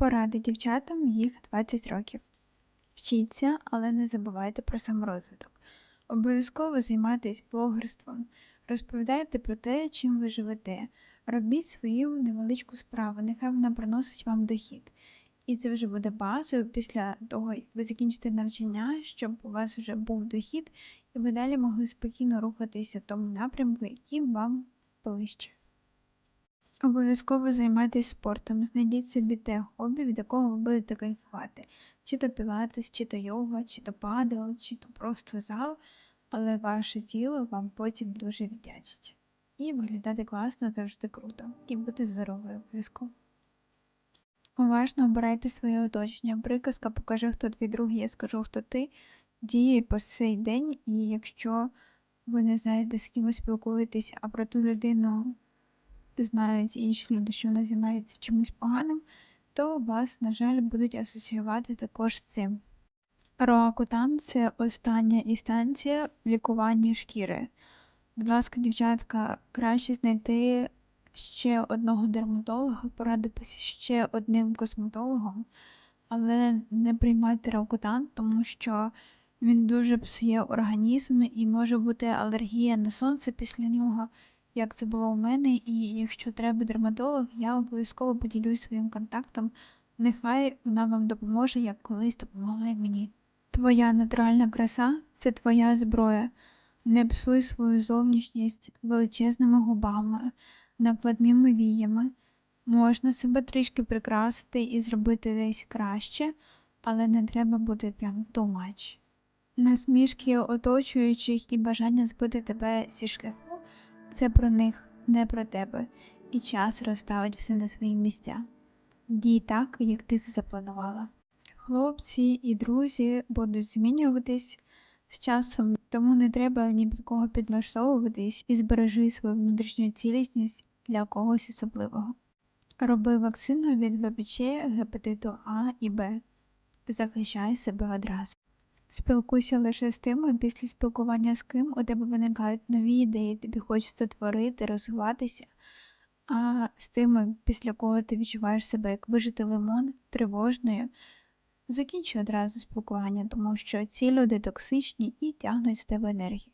Поради дівчатам їх 20 років. Вчіться, але не забувайте про саморозвиток. Обов'язково займайтесь блогерством, розповідайте про те, чим ви живете. Робіть свою невеличку справу, нехай вона приносить вам дохід. І це вже буде базою після того, як ви закінчите навчання, щоб у вас вже був дохід, і ви далі могли спокійно рухатися в тому напрямку, який вам ближче. Обов'язково займайтесь спортом, знайдіть собі те хобі, від якого ви будете кайфувати. Чи то пілатес, чи то йога, чи то падел, чи то просто зал, але ваше тіло вам потім дуже віддячить. І виглядати класно завжди круто. І бути здоровою обов'язково. Уважно обирайте своє оточення. Приказка покажи, хто твій друг, я скажу, хто ти. Діє по цей день, і якщо ви не знаєте, з ким ви спілкуєтесь, а про ту людину знають інші люди, що вона займається чимось поганим, то вас, на жаль, будуть асоціювати також з цим. Роакутан це остання інстанція в лікуванні шкіри. Будь ласка, дівчатка, краще знайти ще одного дерматолога, порадитися ще одним косметологом, але не приймайте роакутан, тому що він дуже псує організм і може бути алергія на сонце після нього як це було у мене, і якщо треба дерматолог, я обов'язково поділюсь своїм контактом. Нехай вона вам допоможе, як колись допомогла мені. Твоя натуральна краса це твоя зброя. Не псуй свою зовнішність величезними губами, накладними віями. Можна себе трішки прикрасити і зробити десь краще, але не треба бути прям much. Насмішки оточуючих і бажання збити тебе зі шляху це про них, не про тебе, і час розставить все на свої місця. Дій так, як ти запланувала. Хлопці і друзі будуть змінюватись з часом, тому не треба ні під кого підлаштовуватись і збережи свою внутрішню цілісність для когось особливого. Роби вакцину від ВПЧ, гепатиту А і Б. Захищай себе одразу. Спілкуйся лише з тими, після спілкування з ким у тебе виникають нові ідеї, тобі хочеться творити, розвиватися, а з тими, після кого ти відчуваєш себе як вижити лимон тривожною, закінчуй одразу спілкування, тому що ці люди токсичні і тягнуть з тебе енергію.